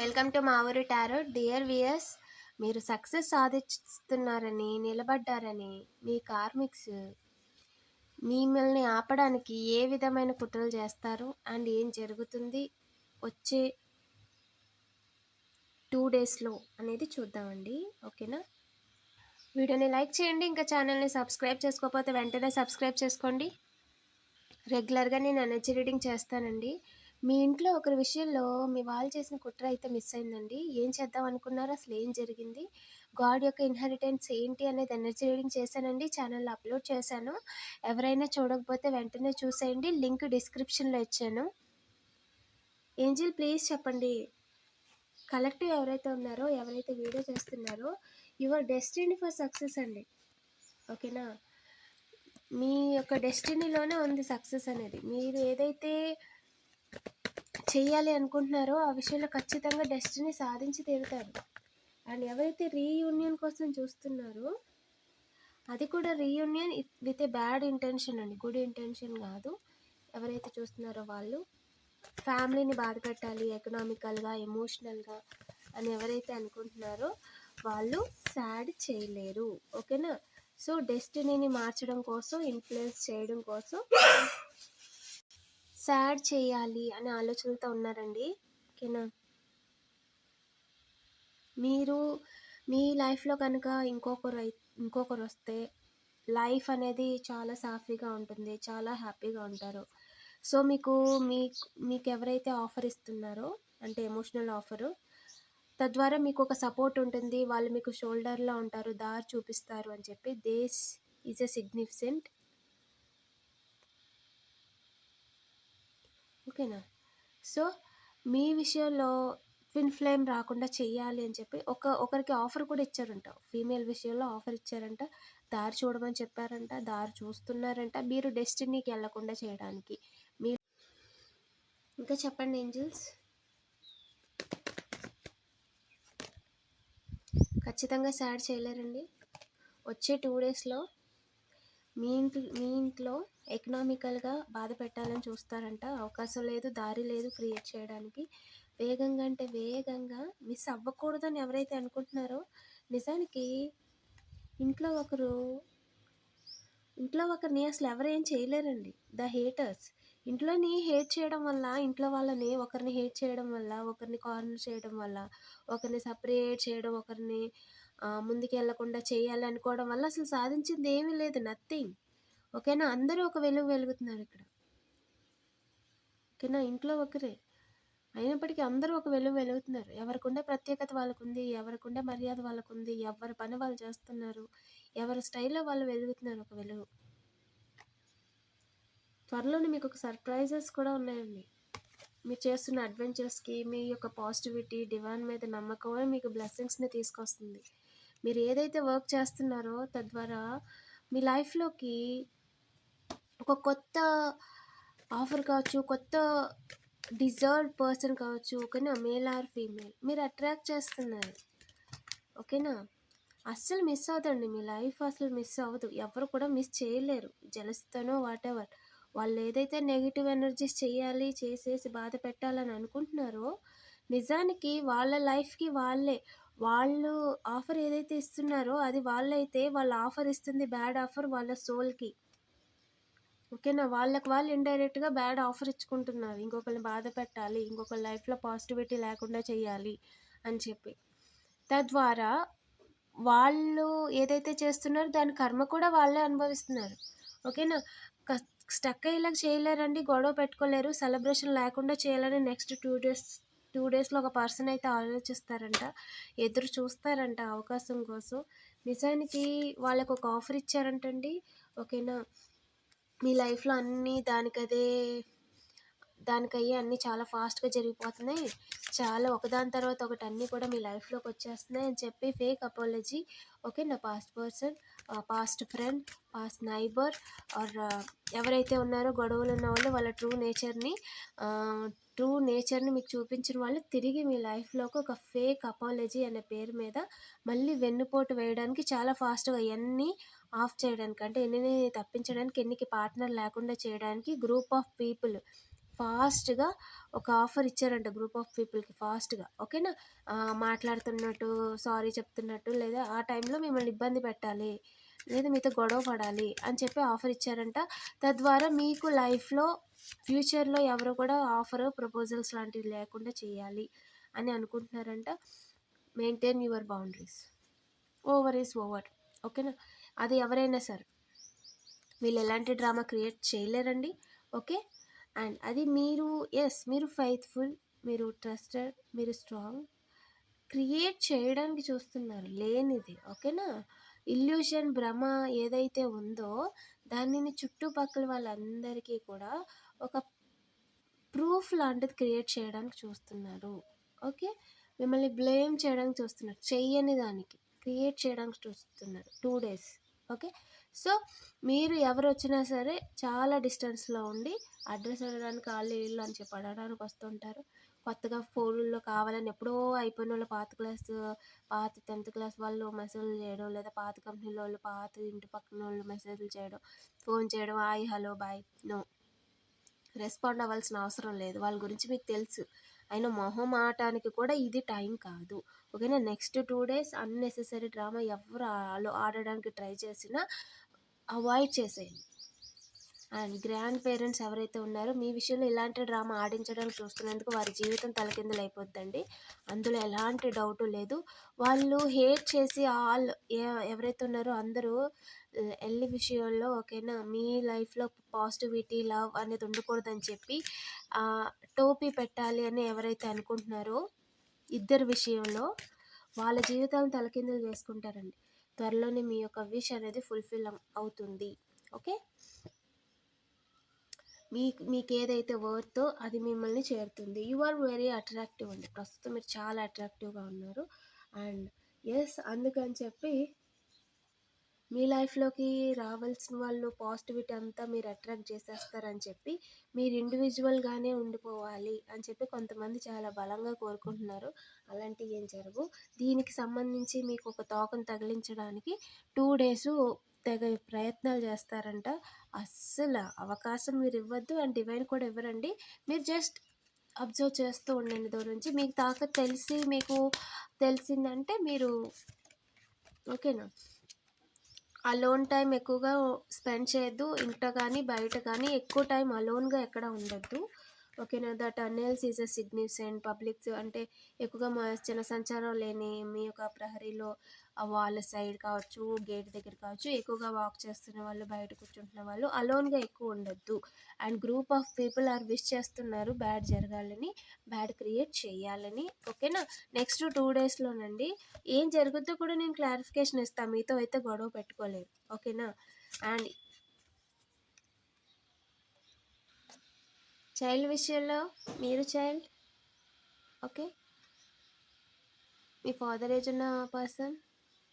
Welcome to మా ఊరి tarot dear viewers మీరు సక్సెస్ సాధిస్తున్నారని నిలబడ్డారని మీ కార్మిక్స్ మిమ్మల్ని ఆపడానికి ఏ విధమైన కుట్రలు చేస్తారు అండ్ ఏం జరుగుతుంది వచ్చే టూ డేస్లో అనేది చూద్దామండి. ఓకేనా? వీడియోని లైక్ చేయండి ఇంకా ఛానల్ని సబ్స్క్రైబ్ చేసుకోకపోతే వెంటనే సబ్స్క్రైబ్ చేసుకోండి. రెగ్యులర్గా నేను ఎనర్జీ రీడింగ్ చేస్తానండి. మీ ఇంట్లో ఒకరి విషయంలో మీ వాళ్ళు చేసిన కుట్ర అయితే మిస్ అయిందండి. ఏం చేద్దాం అనుకున్నారు? అసలు ఏం జరిగింది? గాడ్ యొక్క ఇన్హెరిటెన్స్ ఏంటి అనేది ఎనర్జీ రీడింగ్ చేశానండి. ఛానల్లో అప్లోడ్ చేశాను. ఎవరైనా చూడకపోతే వెంటనే చూసేయండి. లింక్ డిస్క్రిప్షన్లో ఇచ్చాను. ఏంజిల్ ప్లీజ్ చెప్పండి. కలెక్టివ్ ఎవరైతే ఉన్నారో ఎవరైతే వీడియో చేస్తున్నారో యువర్ డెస్టినీ ఫర్ సక్సెస్ అండి. ఓకేనా? మీ యొక్క డెస్టినీలోనే ఉంది సక్సెస్ అనేది. మీరు ఏదైతే చేయాలి అనుకుంటున్నారో ఆ విషయంలో ఖచ్చితంగా డెస్టినీ సాధించి తీరుతారు. అండ్ ఎవరైతే రీయూనియన్ కోసం చూస్తున్నారో అది కూడా reunion with a bad intention అండి. గుడ్ ఇంటెన్షన్ కాదు. ఎవరైతే చూస్తున్నారో వాళ్ళు ఫ్యామిలీని బాధ పెట్టాలి ఎకనామికల్గా ఎమోషనల్గా అని ఎవరైతే అనుకుంటున్నారో వాళ్ళు సాడ్ చేయలేరు. ఓకేనా? సో డెస్టినీని మార్చడం కోసం ఇన్ఫ్లుయెన్స్ చేయడం కోసం సాడ్ చేయాలి అనే ఆలోచనలతో ఉన్నారండి. ఓకేనా? మీరు మీ లైఫ్లో కనుక ఇంకొకరు ఇంకొకరు వస్తే లైఫ్ అనేది చాలా సాఫీగా ఉంటుంది చాలా హ్యాపీగా ఉంటారు. సో మీకు మీ మీకు ఎవరైతే ఆఫర్ ఇస్తున్నారో అంటే ఎమోషనల్ ఆఫరు తద్వారా మీకు ఒక సపోర్ట్ ఉంటుంది వాళ్ళు మీకు షోల్డర్లో ఉంటారు దారి చూపిస్తారు అని చెప్పి దేస్ ఈజ్ ఎ సిగ్నిఫికెంట్ ఓకేనా? సో మీ విషయంలో ట్విన్ ఫ్లేమ్ రాకుండా చెయ్యాలి అని చెప్పి ఒక ఒకరికి ఆఫర్ కూడా ఇచ్చారంట. ఫీమేల్ విషయంలో ఆఫర్ ఇచ్చారంట. దారి చూడమని చెప్పారంట. దారి చూస్తున్నారంట. మీరు డెస్టినీకి వెళ్ళకుండా చేయడానికి. మీ ఇంకా చెప్పండి ఏంజిల్స్ ఖచ్చితంగా సాడ్ చేయలేరండి. వచ్చే టూ డేస్లో మీ ఇంట్లో మీ ఇంట్లో ఎకనామికల్గా బాధ పెట్టాలని చూస్తారంట. అవకాశం లేదు దారి లేదు క్రియేట్ చేయడానికి. వేగంగా అంటే వేగంగా మిస్ అవ్వకూడదని ఎవరైతే అనుకుంటున్నారో నిజానికి ఇంట్లో ఒకరు ఇంట్లో ఒకరిని అసలు ఎవరేం చేయలేరండి. The haters. ఇంట్లోని హేట్ చేయడం వల్ల ఇంట్లో వాళ్ళని ఒకరిని హేట్ చేయడం వల్ల ఒకరిని కార్నర్ చేయడం వల్ల ఒకరిని సపరేట్ చేయడం ఒకరిని ముందుకు వెళ్ళకుండా చేయాలి అనుకోవడం వల్ల అసలు సాధించింది ఏమీ లేదు నథింగ్ ఓకేనా? అందరూ ఒక వెలుగు వెలుగుతున్నారు ఇక్కడ. ఓకేనా? ఇంట్లో ఒకరే. అయినప్పటికీ అందరూ ఒక వెలుగు వెలుగుతున్నారు. ఎవరికి ఉండే ప్రత్యేకత వాళ్ళకు ఉంది ఎవరికి ఉండే మర్యాద వాళ్ళకు ఉంది ఎవరి పని వాళ్ళు చేస్తున్నారు ఎవరి స్టైల్లో వాళ్ళు వెలుగుతున్నారు ఒక వెలుగు. త్వరలోనే మీకు ఒక సర్ప్రైజెస్ కూడా ఉన్నాయండి. మీరు చేస్తున్న అడ్వెంచర్స్కి మీ యొక్క పాజిటివిటీ డివైన్ మీద నమ్మకమే మీకు బ్లెస్సింగ్స్ని తీసుకొస్తుంది. మీరు ఏదైతే వర్క్ చేస్తున్నారో తద్వారా మీ లైఫ్లోకి ఒక కొత్త ఆఫర్ కావచ్చు కొత్త డిజర్వ్ పర్సన్ కావచ్చు ఓకేనా? Male or female. మీరు అట్రాక్ట్ చేస్తున్నారు. ఓకేనా? అస్సలు మిస్ అవ్వదండి. మీ లైఫ్ అసలు మిస్ అవ్వదు. ఎవరు కూడా మిస్ చేయలేరు. జలస్తనో వాట్ ఎవర్ వాళ్ళు ఏదైతే నెగిటివ్ ఎనర్జీస్ చేయాలి చేసేసి బాధ పెట్టాలని అనుకుంటున్నారో నిజానికి వాళ్ళ లైఫ్కి వాళ్ళే. వాళ్ళు ఆఫర్ ఏదైతే ఇస్తున్నారో అది వాళ్ళైతే వాళ్ళ ఆఫర్ ఇస్తుంది బ్యాడ్ ఆఫర్ వాళ్ళ సోల్కి. ఓకేనా? వాళ్ళకి వాళ్ళు ఇండైరెక్ట్గా బ్యాడ్ ఆఫర్ ఇచ్చుకుంటున్నారు. ఇంకొకరిని బాధ పెట్టాలి ఇంకొకరి లైఫ్లో పాజిటివిటీ లేకుండా చేయాలి అని చెప్పి. తద్వారా వాళ్ళు ఏదైతే చేస్తున్నారో దాని కర్మ కూడా వాళ్ళే అనుభవిస్తున్నారు. ఓకేనా? స్టక్ అయ్యేలాగా చేయలేరండి గొడవ పెట్టుకోలేరు సెలబ్రేషన్ లేకుండా చేయాలని నెక్స్ట్ టూ డేస్ టూ డేస్లో ఒక పర్సన్ అయితే ఆలోచిస్తారంట ఎదురు చూస్తారంట అవకాశం కోసం. నిజానికి వాళ్ళకు ఒక ఆఫర్ ఇచ్చారంటండి. ఓకేనా? మీ లైఫ్లో అన్నీ దానికదే దానికయ్యే అన్నీ చాలా ఫాస్ట్గా జరిగిపోతున్నాయి. చాలా ఒకదాని తర్వాత ఒకటి అన్నీ కూడా మీ లైఫ్లోకి వచ్చేస్తున్నాయి అని చెప్పి ఫేక్ అపాలజీ. ఓకే నా past person? Past friend past neighbour or ఎవరైతే ఉన్నారో గొడవలు ఉన్న వాళ్ళు వాళ్ళ ట్రూ నేచర్ని ట్రూ నేచర్ని మీకు చూపించిన వాళ్ళు తిరిగి మీ లైఫ్లోకి ఒక ఫేక్ అపాలజీ అనే పేరు మీద మళ్ళీ వెన్నుపోటు వేయడానికి చాలా ఫాస్ట్గా ఎన్ని ఆఫ్ చేయడానికి అంటే ఎన్ని తప్పించడానికి ఎన్నికి పార్ట్నర్ లేకుండా చేయడానికి గ్రూప్ ఆఫ్ పీపుల్ ఫాస్ట్‌గా ఒక ఆఫర్ ఇచ్చారంట గ్రూప్ ఆఫ్ పీపుల్‌కి ఫాస్ట్‌గా. ఓకేనా? మాట్లాడుతున్నట్టు, సారీ చెప్తున్నట్టు లేదా ఆ టైంలో మిమ్మల్ని ఇబ్బంది పెట్టాలి. లేదా మీతో గొడవ పడాలి అని చెప్పి ఆఫర్ ఇచ్చారంట. తద్వారా మీకు లైఫ్‌లో ఫ్యూచర్‌లో ఎవరు కూడా ఆఫర్, ప్రపోజల్స్ లాంటివి లేకుండా చేయాలి అని అనుకుంటున్నారంట. Maintain your boundaries. Over is over. ఓకేనా? అది ఎవరైనా సరే. వీళ్ళు ఎలాంటి డ్రామా క్రియేట్ చేయలేరండి. ఓకే. అండ్ అది మీరు ఎస్ మీరు ఫైత్ఫుల్ మీరు ట్రస్టెడ్, మీరు స్ట్రాంగ్. క్రియేట్ చేయడానికి చూస్తున్నారు లేనిది. ఓకేనా? ఇల్యూషన్ భ్రమ ఏదైతే ఉందో దానిని చుట్టుపక్కల వాళ్ళందరికీ కూడా ఒక ప్రూఫ్ లాంటిది క్రియేట్ చేయడానికి చూస్తున్నారు. ఓకే. మిమ్మల్ని బ్లేమ్ చేయడానికి చూస్తున్నారు. చెయ్యని దానికి క్రియేట్ చేయడానికి చూస్తున్నారు. Two days. ఓకే. సో, మీరు ఎవరు వచ్చినా సరే చాలా డిస్టెన్స్‌లో ఉండి అడ్రస్ అడగడానికి వాళ్ళు వీళ్ళు అని చెప్పి అడగడానికి వస్తుంటారు. కొత్తగా ఫోన్లో కావాలని ఎప్పుడో అయిపోయిన వాళ్ళు పాత క్లాస్ పాత 10థ్ క్లాస్ వాళ్ళు మెసేజ్‌లు చేయడం, లేదా పాత కంపెనీలోళ్ళు, పాత ఇంటి పక్కన వాళ్ళు మెసేజ్‌లు చేయడం, ఫోన్ చేయడం, hi, hello, bye. No. Respond అవ్వాల్సిన అవసరం లేదు. వాళ్ళ గురించి మీకు తెలుసు. అయినా ఆడటానికి కూడా ఇది టైం కాదు. ఓకేనా? Next two days unnecessary drama ఎవ్వరు ఆడడానికి ట్రై చేసినా అవాయిడ్ చేసేయండి. అండ్ గ్రాండ్ పేరెంట్స్ ఎవరైతే ఉన్నారో మీ విషయంలో ఇలాంటి డ్రామా ఆడించడానికి చూస్తున్నందుకు వారి జీవితం తలకిందులు అయిపోద్దండి అందులో ఎలాంటి డౌట్ లేదు. వాళ్ళు హేట్ చేసి ఆల్ ఎవరైతే ఉన్నారో అందరూ ఎల్లి విషయంలో ఓకేనా? మీ లైఫ్‌లో పాజిటివిటీ, లవ్ అనేది ఉండకూడదని చెప్పి టోపీ పెట్టాలి అని ఎవరైతే అనుకుంటున్నారో ఇద్దరి విషయంలో వాళ్ళ జీవితాలను తలకిందులు చేసుకుంటారండి. త్వరలోనే మీ యొక్క విష్ అనేది ఫుల్‌ఫిల్ అవుతుంది. ఓకే. మీకు ఏదైతే వర్తో అది మిమ్మల్ని చేరుతుంది. యు ఆర్ వెరీ అట్రాక్టివ్ అండి. ప్రస్తుతం మీరు చాలా అట్రాక్టివ్‌గా ఉన్నారు. అండ్ ఎస్ అందుకని చెప్పి మీ లైఫ్‌లోకి రావాల్సిన వాళ్ళు పాజిటివిటీ అంతా మీరు అట్రాక్ట్ చేసేస్తారని చెప్పి మీరు ఇండివిజువల్గానే ఉండిపోవాలి అని చెప్పి కొంతమంది చాలా బలంగా కోరుకుంటున్నారు. అలాంటివి ఏం జరగవు. దీనికి సంబంధించి మీకు ఒక తోకను తగిలించడానికి టూ డేసు తెగ ప్రయత్నాలు చేస్తారంట. అస్సలు అవకాశం మీరు ఇవ్వద్దు. అండ్ డివైన్ కూడా ఇవ్వరండి. మీరు జస్ట్ అబ్జర్వ్ చేస్తూ ఉండండి దూరం నుంచి. మీకు తాకత్ తెలిసి మీకు తెలిసిందంటే మీరు ఓకేనా? అలోన్ టైం ఎక్కువగా స్పెండ్ చేయొద్దు. ఇంట కానీ బయట కానీ ఎక్కువ టైం అలోన్‌గా ఎక్కడ ఉండొద్దు. ఓకేనా? The tunnels is a significant publics అంటే ఎక్కువగా మా జన సంచారం లేని మీ యొక్క ప్రహరీలో వాళ్ళ సైడ్ కావచ్చు, గేట్ దగ్గర కావచ్చు ఎక్కువగా వాక్ చేస్తున్న వాళ్ళు, బయట కూర్చుంటున్న వాళ్ళు అలోన్‌గా ఎక్కువ ఉండొద్దు. And group of people are wish చేస్తున్నారు బ్యాడ్ జరగాలని, బ్యాడ్ క్రియేట్ చేయాలని. ఓకేనా? నెక్స్ట్ టూ డేస్‌లోనండి ఏం జరుగుద్దో కూడా నేను క్లారిఫికేషన్ ఇస్తా. మీతో అయితే గొడవ పెట్టుకోలేదు. ఓకేనా? అండ్ చైల్డ్ విషయంలో మీరు చైల్డ్. ఓకే. మీ ఫాదర్ ఏజ్ ఉన్న person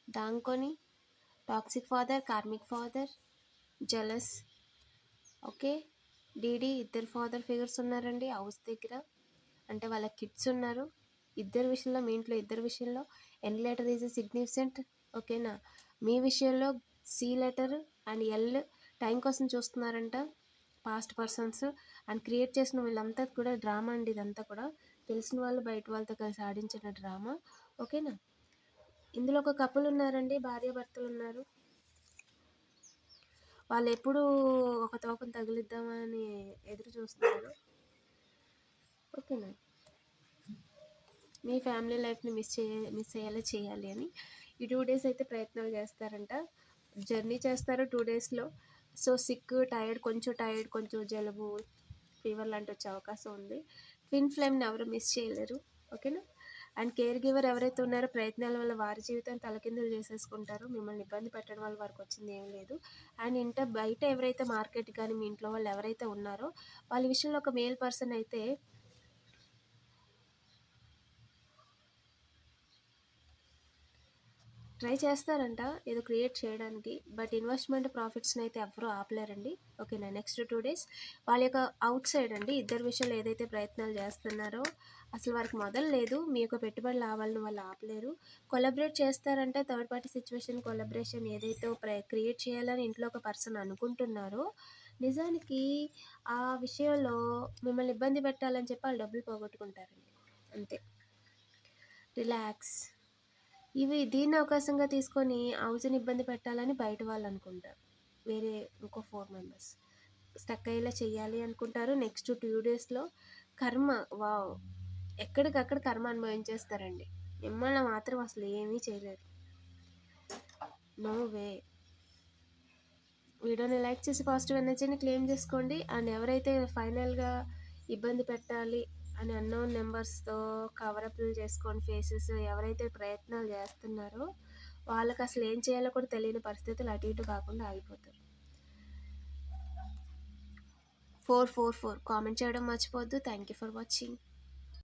దాంకొని, toxic father, karmic father, jealous okay. DD ఇద్దరు ఫాదర్ ఫిగర్స్ ఉన్నారండి హౌస్ దగ్గర. అంటే వాళ్ళ కిడ్స్ ఉన్నారు. ఇద్దరి విషయంలో మీ ఇంట్లో ఇద్దరి విషయంలో N letter is a significant. ఓకేనా? మీ విషయంలో C letter and L time కోసం చూస్తున్నారంట. పాస్ట్ పర్సన్స్ అండ్ క్రియేట్ చేసిన వీళ్ళంతా కూడా డ్రామా అండి ఇదంతా కూడా. తెలిసిన వాళ్ళు బయట వాళ్ళతో కలిసి ఆడించిన డ్రామా. ఓకేనా? ఇందులో ఒక కపుల్ ఉన్నారండి. భార్యాభర్తలు ఉన్నారు. వాళ్ళు ఎప్పుడు ఒక తోకను తగిలిద్దామని ఎదురు చూస్తున్నారు. ఓకేనా? మీ ఫ్యామిలీ లైఫ్‌ని మిస్ చేయ మిస్ అయ్యేలా చేయాలి అని ఈ టూ డేస్ అయితే ప్రయత్నాలు చేస్తారంట. జర్నీ చేస్తారు టూ డేస్‌లో. సో, సిక్, టైర్డ్ కొంచెం టైర్డ్, కొంచెం జలుబు, ఫీవర్ లాంటి వచ్చే అవకాశం ఉంది. ట్విన్ ఫ్లేమ్‌ని ఎవరు మిస్ చేయలేరు. ఓకేనా? అండ్ కేర్ గివర్ ఎవరైతే ఉన్నారో ప్రయత్నాల వల్ల వారి జీవితాన్ని తలకిందులు చేసేసుకుంటారో మిమ్మల్ని ఇబ్బంది పెట్టడం వల్ల వారికి వచ్చింది ఏం లేదు. అండ్ ఇంట బయట ఎవరైతే మార్కెట్ కానీ మీ ఇంట్లో వాళ్ళు ఎవరైతే ఉన్నారో వాళ్ళ విషయంలో ఒక మేల్ పర్సన్ అయితే ట్రై చేస్తారంట ఏదో క్రియేట్ చేయడానికి. బట్ ఇన్వెస్ట్‌మెంట్ ప్రాఫిట్స్‌ని అయితే ఎవరూ ఆపలేరండి. ఓకేనా? నెక్స్ట్ టూ డేస్ వాళ్ళ యొక్క అవుట్ సైడ్ అండి ఇద్దరు విషయంలో ఏదైతే ప్రయత్నాలు చేస్తున్నారో అసలు వారికి మొదలు లేదు. మీ యొక్క పెట్టుబడి లాభాలను వాళ్ళు ఆపలేరు. కొలబరేట్ చేస్తారంటే థర్డ్ పార్టీ సిచ్యువేషన్ కొలబరేషన్ ఏదైతే ప్ర క్రియేట్ చేయాలని ఇంట్లో ఒక పర్సన్ అనుకుంటున్నారో నిజానికి ఆ విషయంలో మిమ్మల్ని ఇబ్బంది పెట్టాలని చెప్పి వాళ్ళు డబ్బులు పోగొట్టుకుంటారండి. అంతే. రిలాక్స్. ఇవి దీన్ని అవకాశంగా తీసుకొని హౌస్ని ఇబ్బంది పెట్టాలని బయట వాళ్ళు అనుకుంటారు. వేరే ఇంకో ఫోర్ మెంబర్స్. స్టక్ అయ్యేలా చేయాలి అనుకుంటారు. నెక్స్ట్ టూ డేస్లో కర్మ. వావ్. ఎక్కడికక్కడ కర్మ అనుభవించేస్తారండి. మిమ్మల్ని మాత్రం అసలు ఏమీ చేయలేరు. నో వే వీడియోని లైక్ చేసి పాజిటివ్ ఎనర్జీని క్లెయిమ్ చేసుకోండి. అండ్ ఎవరైతే ఫైనల్గా ఇబ్బంది పెట్టాలి అని అన్నోన్ నెంబర్స్తో కవరప్లు చేసుకొని ఫేసెస్ ఎవరైతే ప్రయత్నాలు చేస్తున్నారో వాళ్ళకి అసలు ఏం చేయాలో కూడా తెలియని పరిస్థితులు అటు ఇటు కాకుండా ఆగిపోతారు. Four four four. కామెంట్ చేయడం మర్చిపోవద్దు. Thank you for watching